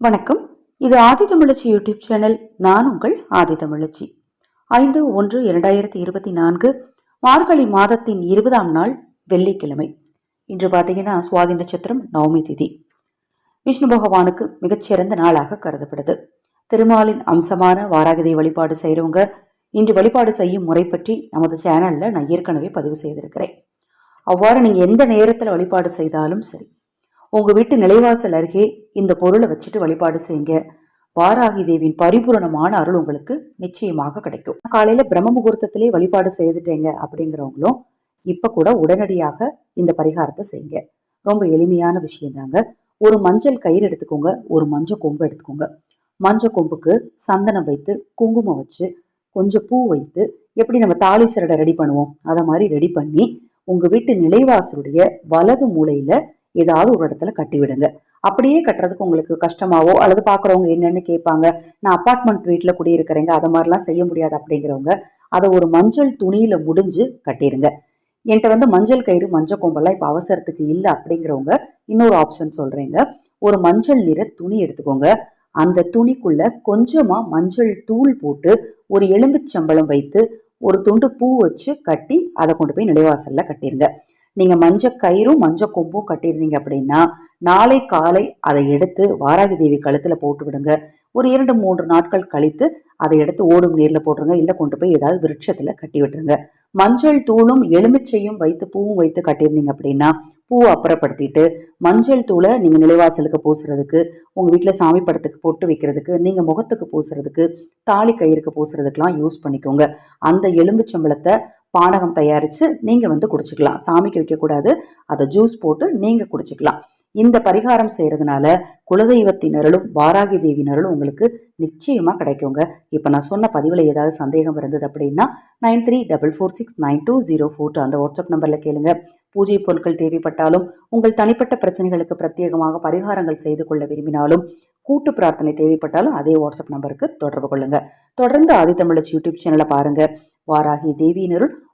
வணக்கம். இது ஆதி தமிழச்சி YouTube channel. நான் உங்கள் ஆதி தமிழச்சி. ஐந்து ஒன்று இரண்டாயிரத்தி இருபத்தி நான்கு மார்கழி மாதத்தின் இருபதாம் நாள் வெள்ளிக்கிழமை. இன்று பார்த்தீங்கன்னா சுவாதி நட்சத்திரம் நவமி திதி. விஷ்ணு பகவானுக்கு மிகச்சிறந்த நாளாக கருதப்படுது. திருமாலின் அம்சமான வாராகிதை வழிபாடு செய்கிறவங்க இன்று வழிபாடு செய்யும் முறை பற்றி நமது சேனலில் நான் ஏற்கனவே பதிவு செய்திருக்கிறேன். அவ்வாறு நீங்கள் எந்த நேரத்தில் வழிபாடு செய்தாலும் சரி உங்க வீட்டு நிலைவாசல் அருகே இந்த பொருளை வச்சுட்டு வழிபாடு செய்யுங்க. வாராகி தேவியின் பரிபூரணமான அருள் உங்களுக்கு நிச்சயமாக கிடைக்கும். காலையில பிரம்ம முகூர்த்தத்திலே வழிபாடு செய்துட்டேங்க அப்படிங்கிறவங்களும் இப்ப கூட உடனடியாக இந்த பரிகாரத்தை செய்யுங்க. ரொம்ப எளிமையான விஷயம் தாங்க ஒரு மஞ்சள் கயிறு எடுத்துக்கோங்க. ஒரு மஞ்சள் கொம்பு எடுத்துக்கோங்க. மஞ்சள் கொம்புக்கு சந்தனம் வைத்து குங்குமம் வச்சு கொஞ்சம் பூ வைத்து எப்படி நம்ம தாலி சரடை ரெடி பண்ணுவோம்? அதை மாதிரி ரெடி பண்ணி உங்கள் வீட்டு நிலைவாசலுடைய வலது மூலையில் ஏதாவது ஒரு இடத்துல கட்டி விடுங்க அப்படியே கட்டுறதுக்கு உங்களுக்கு கஷ்டமாவோ அல்லது பார்க்குறவங்க என்னென்னு கேட்பாங்க நான் அப்பார்ட்மெண்ட் வீட்டில் குடியிருக்கிறேங்க அதை மாதிரிலாம் செய்ய முடியாது அப்படிங்கிறவங்க அதை ஒரு மஞ்சள் துணியில் முடிஞ்சு கட்டிடுங்க என்கிட்ட வந்து மஞ்சள் கயிறு மஞ்சள் கொம்பெல்லாம் இப்போ அவசரத்துக்கு இல்லை அப்படிங்கிறவங்க இன்னொரு ஆப்ஷன் சொல்கிறேங்க ஒரு மஞ்சள் நிற துணி எடுத்துக்கோங்க. அந்த துணிக்குள்ள கொஞ்சமாக மஞ்சள் தூள் போட்டு ஒரு எலும்புச்சம்பளம் வைத்து ஒரு துண்டு பூ வச்சு கட்டி அதை கொண்டு போய் நிலைவாசலில் கட்டிடுங்க நீங்கள் மஞ்சள் கயிறும் மஞ்சள் கொம்பும் கட்டியிருந்தீங்க அப்படின்னா நாளை காலை அதை எடுத்து வாராகி தேவி கழுத்தில் போட்டு விடுங்க. ஒரு இரண்டு மூன்று நாட்கள் கழித்து அதை எடுத்து ஓடும் நீரில் போட்டுருங்க. இல்லை கொண்டு போய் ஏதாவது விருட்சத்தில் கட்டி விட்டுருங்க. மஞ்சள் தூளும் எலுமிச்சையும் வைத்து பூவும் வைத்து கட்டியிருந்தீங்க அப்படின்னா பூவை அப்புறப்படுத்திட்டு மஞ்சள் தூளை நீங்கள் நிலைவாசலுக்கு பூசுறதுக்கு உங்கள் வீட்டில் சாமி படத்துக்கு பொட்டு வைக்கிறதுக்கு நீங்கள் முகத்துக்கு பூசுறதுக்கு தாலி கயிறுக்கு பூசுறதுக்கெலாம் யூஸ் பண்ணிக்கோங்க. அந்த எலும்புச்சம்பளத்தை பானகம் தயாரித்து நீங்கள் வந்து குடிச்சிக்கலாம். சாமிக்கு வைக்கக்கூடாது. அதை ஜூஸ் போட்டு நீங்கள் குடிச்சிக்கலாம். இந்த பரிகாரம் செய்கிறதுனால குலதெய்வத்தினருளும் வாராகி தேவியினருளும் உங்களுக்கு நிச்சயமாக கிடைக்குங்க. இப்போ நான் சொன்ன பதிவில் ஏதாவது சந்தேகம் இருந்தது அப்படின்னா nine three double four six nine two zero four two அந்த வாட்ஸ்அப் நம்பரில் கேளுங்க. பூஜை பொருட்கள் தேவைப்பட்டாலும் உங்கள் தனிப்பட்ட பிரச்சனைகளுக்கு பிரத்யேகமாக பரிகாரங்கள் செய்து கொள்ள விரும்பினாலும் கூட்டு பிரார்த்தனை தேவைப்பட்டாலும் அதே வாட்ஸ்அப் நம்பருக்கு தொடர்பு கொள்ளுங்கள் தொடர்ந்து ஆதித்தமிழச்சி யூடியூப் சேனலை பாருங்கள் வாராகி தேவியினருள்